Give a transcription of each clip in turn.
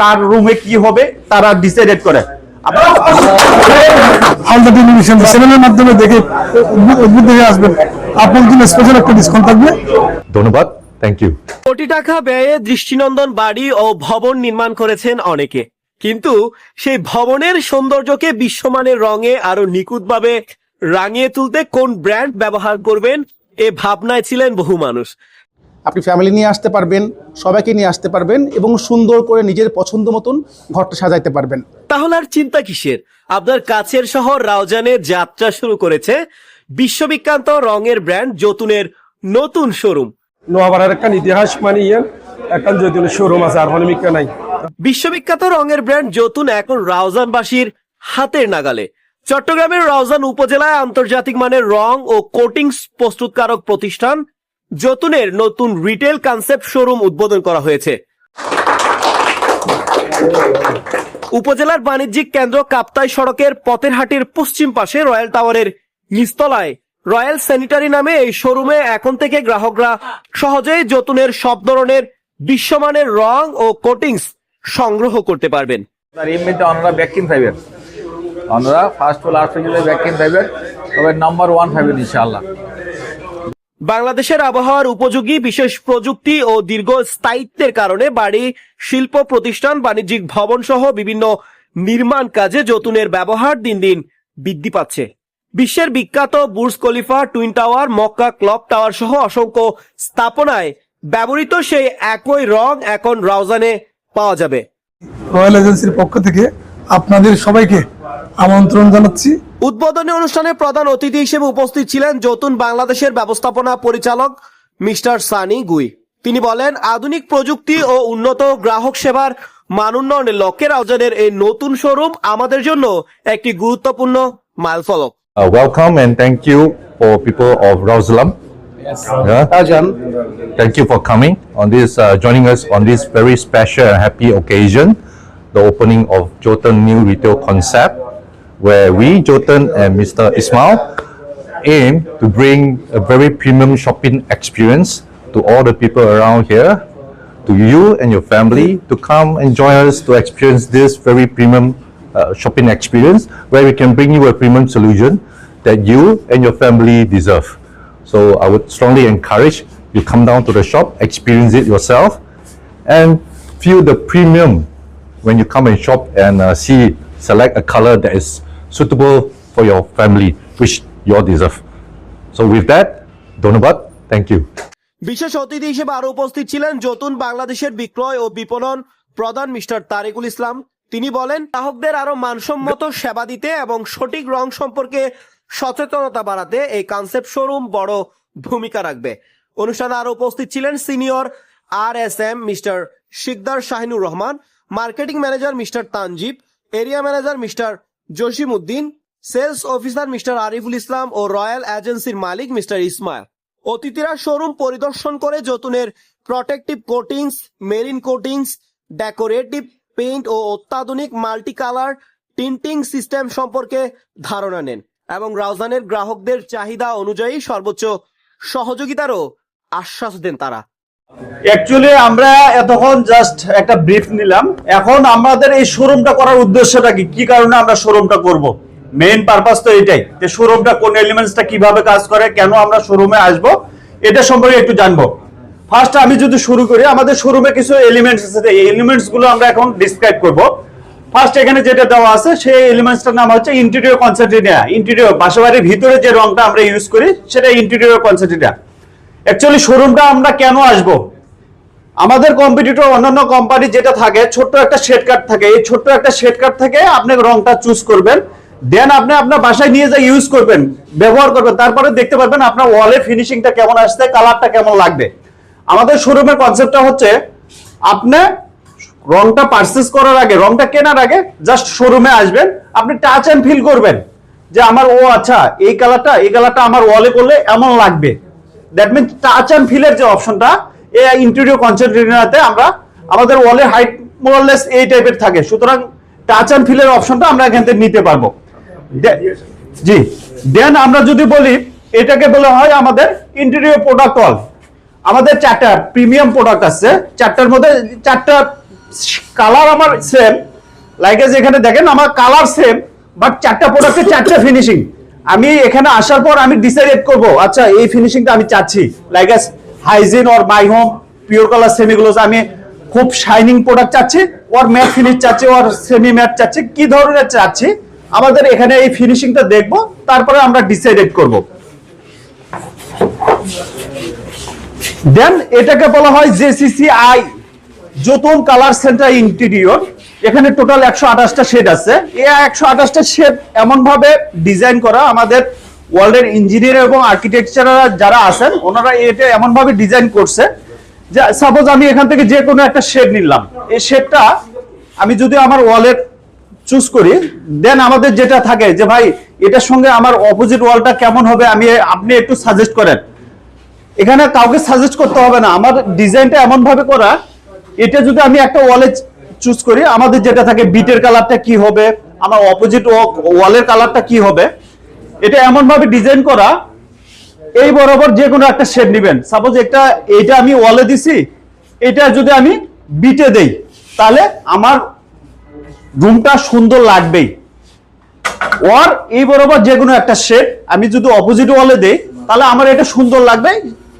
কার রুমে কি হবে তারা ডিসাইডেড করে। হালদা টেলিভিশন চ্যানেলের মাধ্যমে দেখে উদ্বুদ্ধ আসবেন। আপনার জন্য স্পেশাল একটা ডিসকাউন্ট থাকবে। ধন্যবাদ। থ্যাংক ইউ কোটি টাকা ব্যয়ে দৃষ্টিনন্দন বাড়ি ও ভবন নির্মাণ করেছেন অনেকে। কিন্তু সেই ভবনের সৌন্দর্যকে বিশ্বমানের রঙে আরও নিখুঁতভাবে রাঙিয়ে তুলতে কোন ব্র্যান্ড ব্যবহার করবেন এ ভাবনায় ছিলেন বহু মানুষ। আপনি ফ্যামিলি নিয়ে আসতে পারবেন সবাইকে নিয়ে আসতে পারবেন এবং সুন্দর করে নিজের পছন্দ মতন ঘরটা সাজাইতে পারবেন। তাহলে আর চিন্তা কিসের? আপনার কাছের শহর রাউজানে যাত্রা শুরু করেছে বিশ্ববিখ্যাত রঙের ব্র্যান্ড জতুনের নতুন শোরুম। নোয়াপাড়ার একটা ইতিহাস মানে ইয়ে একটা শোরুম আছে আর নাই। বিশ্ববিখ্যাত রঙের ব্র্যান্ড জতুন এখন রাউজানবাসীর হাতের নাগালে। চট্টগ্রামের রাউজান উপজেলায় আন্তর্জাতিক মানের রং ও কোটিংস প্রস্তুতকারক প্রতিষ্ঠান জতুনের নতুন রিটেল কনসেপ্ট শোরুম উদ্বোধন করা হয়েছে। উপজেলার বাণিজ্যিক কেন্দ্র কাপ্তাই সড়কের পথের হাটির পশ্চিম পাশে রয়্যাল টাওয়ারের নিস্তলায় রয়্যাল স্যানিটারি নামে এই শোরুমে এখন থেকে গ্রাহকরা সহজেই জতুনের সব ধরনের বিশ্বমানের রং ও কোটিংস সংগ্রহ করতে পারবেন। এমনিতে ব্যাকিং পাইবেন অনরা ফার্স্ট ও লাস্ট ব্যাকিং পাইবেন তবে নাম্বার ওয়ান পাইবেন ইনশাআল্লাহ। বাংলাদেশের আবহাওয়ার উপযোগী বিশেষ প্রযুক্তি ও দীর্ঘ স্থায়িত্বের কারণে বাড়ি, শিল্প প্রতিষ্ঠান, বাণিজ্যিক ভবন সহ বিভিন্ন নির্মাণ কাজে জতুনের ব্যবহার দিন দিন বৃদ্ধি পাচ্ছে। বিশ্বের বিখ্যাত Burj Khalifa, twin tower, Mecca clock tower সহ অসংখ্য স্থাপনায় ব্যবহৃত সেই একই রং এখন রাউজানে পাওয়া যাবে। রয়্যাল এজেন্সির পক্ষ থেকে আপনাদের সবাইকে আমন্ত্রণ জানাচ্ছি। উদ্বোধনী অনুষ্ঠানে প্রধান অতিথি হিসেবে উপস্থিত ছিলেন যতুন বাংলাদেশের ব্যবস্থাপনা পরিচালক মিস্টার সানি গুই। তিনি বলেন আধুনিক প্রযুক্তি ও উন্নত গ্রাহক সেবার মান উন্নয়নে লক্ষ্যের আয়োজনের এই নতুন স্বরূপ আমাদের জন্য একটি গুরুত্বপূর্ণ মাইল ফলক welcome and thank you for people of Raozan thank you for coming on this joining us on this very special happy occasion the opening of Jotun new retail concept where we, Jotun and Mr. Ismail, aim to bring a very premium shopping experience to all the people around here, to you and your family, to come and join us to experience this very premium uh, shopping experience, where we can bring you a premium solution that you and your family deserve. So I would strongly encourage you come down to the shop, experience it yourself, and feel the premium when you come and shop and uh, see, select a color that is suitable for your family, which you all deserve. So with that, Donabat, thank you. বিশেষ অতিথি হিসেবে আরও উপস্থিত ছিলেন জতুন বাংলাদেশের বিক্রয় ও বিপণন প্রধান মিস্টার তারেকুল ইসলাম তিনি বলেন গ্রাহকদের আরও মানসম্মত সেবা দিতে এবং সঠিক রং সম্পর্কে সচেতনতা বাড়াতে এই কনসেপ্ট শোরুম বড় ভূমিকা রাখবে অনুষ্ঠানে আরও উপস্থিত ছিলেন senior R S M mister Sikder Shahinur Rahman marketing manager mister Tanzib area manager mister Jasim Uddin sales officer mister Ariful Islam ও রয়্যাল এজেন্সির মালিক মিস্টার ইসমাইল। অতিথিরা শোরুম পরিদর্শন করে জতুনের protective coatings, marine coatings, decorative paint ও অত্যাধুনিক multi colour tinting system সম্পর্কে ধারণা নেন এবং রাউজানের গ্রাহকদের চাহিদা অনুযায়ী সর্বোচ্চ সহযোগিতারও আশ্বাস দেন তারা। অ্যাকচুয়ালি আমরা এতক্ষণ জাস্ট একটা ব্রিফ নিলাম। এখন আমাদের এই শোরুমটা করার উদ্দেশ্যটা কি? কি কারণে আমরা শোরুমটা করব? মেইন পারপাস তো এটাই, যে শোরুমটা কোন এলিমেন্টসটা কীভাবে কাজ করে, কেন আমরা শোরুমে আসব, এটা সম্পর্কে একটু জানব। ফার্স্ট আমি যদি শুরু করি, আমাদের শোরুমে কিছু এলিমেন্টস আছে এই এলিমেন্টসগুলো আমরা এখন ডিসক্রাইব করব। ফার্স্ট এখানে যেটা দেওয়া আছে, সেই এলিমেন্টসটার নাম হচ্ছে ইন্টেরিয়র কনসেন্ট্রেটিয়া ইন্টেরিয়র বাসাবাড়ির ভিতরে যে রংটা আমরা ইউজ করি, সেটা ইন্টেরিয়র কনসেন্ট্রেটিয়া অ্যাকচুয়ালি শোরুমটা আমরা কেন আসব? আমাদের কম্পিটিটর অন্যান্য কোম্পানি যেটা থাকে, ছোট্ট একটা শেড কার্ড থাকে। এই ছোট্ট একটা শেড কার্ড থেকে আপনি রংটা চুজ করবেন। দেন আপনি আপনার বাসায় নিয়ে যা ইউজ করবেন, ব্যবহার করবেন। তারপরে দেখতে পারবেন আপনার ওয়ালে ফিনিশিংটা কেমন আসছে কালারটা কেমন লাগবে। আমাদের শোরুমের কনসেপ্টটা হচ্ছে, আপনি রংটা পারচেস করার আগে, রংটা কেনার আগে জাস্ট শোরুমে আসবেন, আপনি টাচ এন্ড ফিল করবেন যে আমার, ও আচ্ছা এই কালারটা এই কালারটা আমার ওয়ালে করলে এমন লাগবে। দ্যাট মিন টাচ এন্ড ফিলের যে অপশনটা এই ইন্টেরিয়র কনসেন্ট্রেটরতে আমরা আমাদের ওয়ালের হাইট মোরলেস এই টাইপের থাকে। সুতরাং টাচ এন্ড ফিলের অপশনটা আমরা এখান থেকে নিতে পারব। জি। দেন আমরা যদি বলি এটাকে বলা হয় আমাদের ইন্টেরিয়র প্রোডাক্ট ওয়াল আমাদের চারটা প্রিমিয়াম প্রোডাক্ট আছে। চারটার মধ্যে চারটা কালার আমার সেম লাইক এখানে দেখেন আমার কালার সেম বাট চারটা প্রোডাক্টে চারটা ফিনিশিং আমি এখানে আসার পর আমি ডিসাইড করব আচ্ছা এই ফিনিশিংটা আমি চাচ্ছি। Like hygiene or my home pure colour সেমিগুলো আমি খুব শাইনিং প্রোডাক্ট চাচ্ছি ওর ম্যাট ফিনিশ চাচ্ছি ওর সেমি ম্যাট চাচ্ছি, কি ধরনের চাচ্ছি, আমাদের এখানে এই ফিনিশিংটা দেখব, তারপরে আমরা ডিসাইডেড করব। দেন এটাকে বলা হয় JCCI Jotun colour centre interior এখানে টোটাল একশো আঠাশটা শেড আছে। এই একশো আঠাশটা শেড এমন ভাবে ডিজাইন করা আমাদের ওয়ার্ল্ডের ইঞ্জিনিয়ার এবং আর্কিটেকচার যারা আছেন, ওনারা এটা এমন ভাবে ডিজাইন করছে যে সাপোজ আমি এখান থেকে যে কোনো একটা শেড নিলাম। এই শেডটা আমি যদি আমার ওয়ালের চুজ করি দেন আমাদের যেটা থাকে যে, ভাই, এটার সঙ্গে আমার অপোজিট ওয়ালটা কেমন হবে? আমি, আপনি একটু সাজেস্ট করেন। এখানে কাউকে সাজেস্ট করতে হবে না। আমার ডিজাইনটা এমন ভাবে করা, এটা যদি আমি একটা ওয়ালে চুজ করি। আমাদের যেটা থাকে বিটের কালারটা কি হবে? আমার অপোজিট ওয়ালের কালারটা কি হবে? এটা এমন ভাবে ডিজাইন করা, এই বরাবর যে কোনো একটা শেড নেবেন। সাপোজ একটা, এটা আমি ওয়ালে দিছি, এটা যদি আমি বিটে দেই, তাহলে আমার রুমটা সুন্দর লাগবেই। ওর এই বরাবর যে কোনো একটা শেড আমি যদি অপোজিট ওয়ালে দেই, তাহলে আমার এটা সুন্দর লাগবে।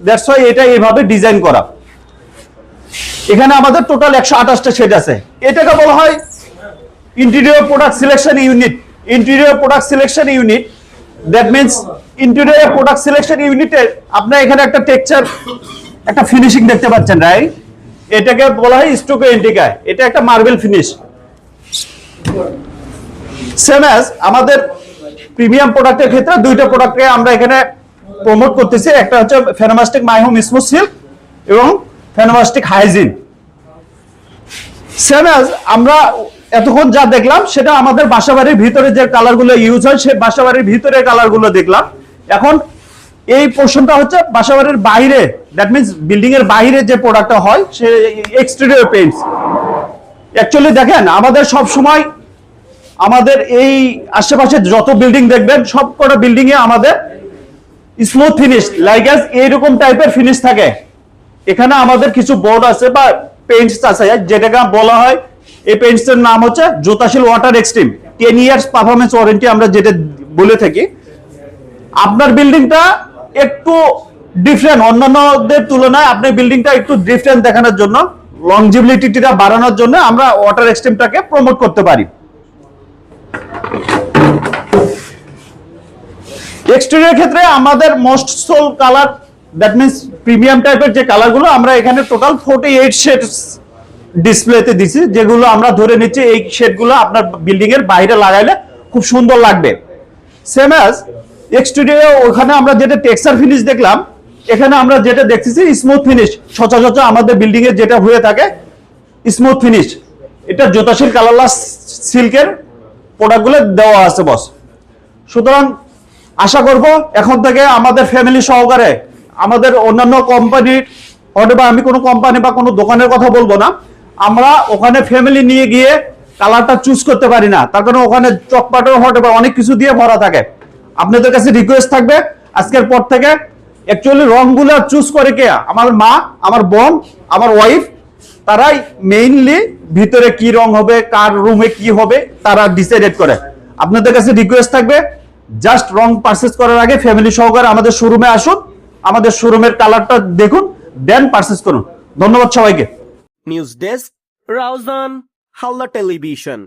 দ্যাটস ওয়াই এটা এইভাবে ডিজাইন করা। এখানে আমাদের টোটাল একশো আঠাশটা শেড আছে। এটাকে বলা হয় interior product selection unit interior product selection unit that means interior product selection ইউনিটের আপনার এখানে একটা টেক্সচার একটা ফিনিশিং দেখতে পাচ্ছেন রাইট এটাকে বলা হয় স্টোকো ইন্ডিকা এটা একটা মার্বেল ফিনিশ সেম অ্যাজ আমাদের প্রিমিয়াম প্রোডাক্টের ক্ষেত্রে দুইটা প্রোডাক্টকে আমরা এখানে প্রমোট করতেছি। একটা হচ্ছে Fenomastic my home smooth silk এবং ফেনোমাস্টিক হাইজিন সেম আমরা এতক্ষণ যা দেখলাম, সেটা আমাদের বাসাবাড়ির ভিতরে যে কালারগুলো ইউজ হয় সেই বাসাবাড়ির ভিতরে কালারগুলো দেখলাম। এখন এই পোর্শনটা হচ্ছে বাসাবাড়ির বাইরে দ্যাট মিনস বিল্ডিং এর বাইরে যে প্রোডাক্টটা হয়, সে এক্সটেরিয়র পেইন্টস অ্যাকচুয়ালি দেখেন, আমাদের সব সময় আমাদের এই আশেপাশে যত বিল্ডিং দেখবেন সব কটা বিল্ডিং এ আমাদের স্মুথ ফিনিশ লাইক অ্যাজ এইরকম টাইপের ফিনিশ থাকে। এখানে আমাদের কিছু বোর্ড আছে বা পেইন্টস আছে, যেটাকে বলা হয়, এই পেইন্টস এর নাম হচ্ছে Jotashield water extreme ten years performance warranty আমরা যেটা বলে থাকি। আপনার বিল্ডিংটা একটু ডিফারেন্ট অন্যান্যদের তুলনায় আপনার বিল্ডিংটা একটু ডিফারেন্ট দেখানোর জন্য লংজিবিলিটিটা বাড়ানোর জন্য আমরা ওয়াটার এক্সট্রিমটাকে প্রমোট করতে পারি। এক্সটেরিয়র ক্ষেত্রে আমাদের most sole colour that means premium টাইপের যে কালারগুলো আমরা এখানে টোটাল ফোর্টি এইট শেডস ডিসপ্লেতে দিছি, যেগুলো আমরা ধরে নিচ্ছি এই শেডগুলো আপনার বিল্ডিং এর বাইরে লাগাইলে খুব সুন্দর লাগবে। সেম অ্যাজ এক্সটেরিয়র ওখানে আমরা যেটা টেক্সচার ফিনিশ দেখলাম, এখানে আমরা যেটা দেখতেছি স্মুথ ফিনিশ সচরাচর আমাদের বিল্ডিং এর যেটা হয়ে থাকে স্মুথ ফিনিশ এটা জোতাশীল কালারলাস সিল্কের প্রোডাক্টগুলো দেওয়া আছে বস সুতরাং আশা করব এখন থেকে আমাদের ফ্যামিলি সহকারে আমাদের অন্যান্য কোম্পানির হয়তো বা আমি কোনো কোম্পানি বা কোনো দোকানের কথা বলব না, আমরা ওখানে ফ্যামিলি নিয়ে গিয়ে কালারটা চুজ করতে পারি না। তার কারণে ওখানে চকপাটও হতে বা অনেক কিছু দিয়ে ভরা থাকে। আপনাদের কাছে রিকোয়েস্ট থাকবে, আজকের পর থেকে অ্যাকচুয়ালি রংগুলো চুজ করে কে? আমার মা, আমার বোন, আমার ওয়াইফ তারাই মেইনলি ভিতরে কি রং হবে, কার রুমে কি হবে, তারা ডিসাইডেড করে। আপনাদের কাছে রিকোয়েস্ট থাকবে জাস্ট রং পারচেজ করার আগে ফ্যামিলি সহকারে আমাদের শোরুমে আসুন। আমাদের শোরুমের কালারটা দেখুন দেন পারচেস করুন। ধন্যবাদ সবাইকে। News desk Raozan Halda television